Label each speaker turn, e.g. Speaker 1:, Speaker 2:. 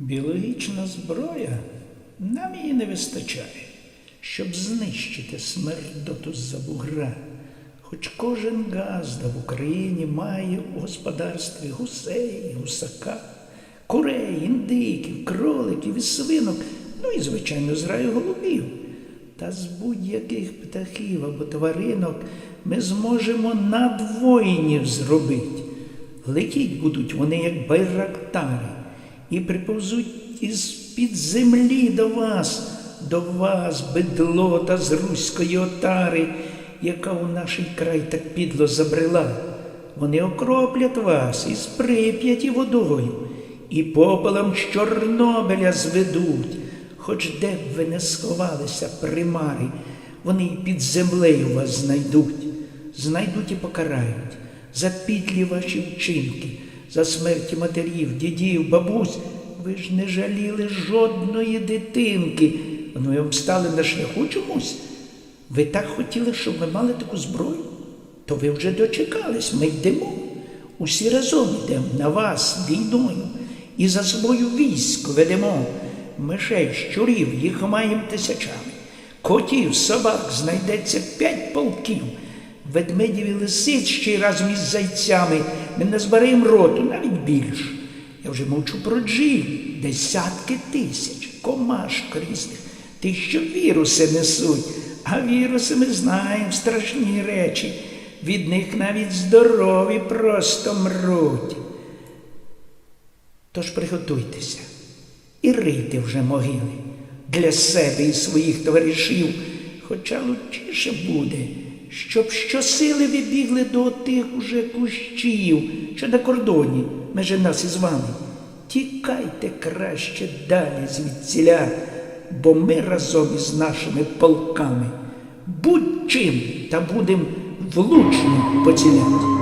Speaker 1: Біологічна зброя нам її не вистачає, щоб знищити смердоту з-за бугра. Хоч кожен газда в Україні має у господарстві гусей, гусака, курей, індиків, кроликів і свинок, ну і, звичайно, зраю голубів. Та з будь-яких птахів або тваринок ми зможемо надвоїнів зробити. Летіть будуть вони, як байрактари, і приповзуть із-під землі до вас, до вас, бедлота з руської отари, яка у наш край так підло забрела. Вони окроплять вас із прип'яті водою, і попелом з Чорнобиля зведуть. Хоч де б ви не сховалися, примари, вони й під землею вас знайдуть, знайдуть і покарають за підлі ваші вчинки, за смерті матерів, дідів, бабусь. Ви ж не жаліли жодної дитинки. Вони вам стали на шляху чомусь. Ви так хотіли, щоб ми мали таку зброю? То ви вже дочекались, ми йдемо. Усі разом йдемо на вас війною і за собою військо ведемо. Мишей, щурів, їх маємо тисячами. Котів, собак знайдеться п'ять полків. Ведмедів і лисиць ще разом із зайцями ми назбираємо роту, навіть більше. Я вже мовчу про джів, десятки тисяч, комашок різних, ті, що віруси несуть. А віруси ми знаємо страшні речі. Від них навіть здорові просто мруть. Тож приготуйтеся і рийте вже могили для себе і своїх товаришів, хоча лучіше буде, щоб щосили ви бігли до тих уже кущів, що на кордоні меже нас із вами. Тікайте краще далі звідціля, бо ми разом із нашими полками будь-чим та будем влучно поціляти.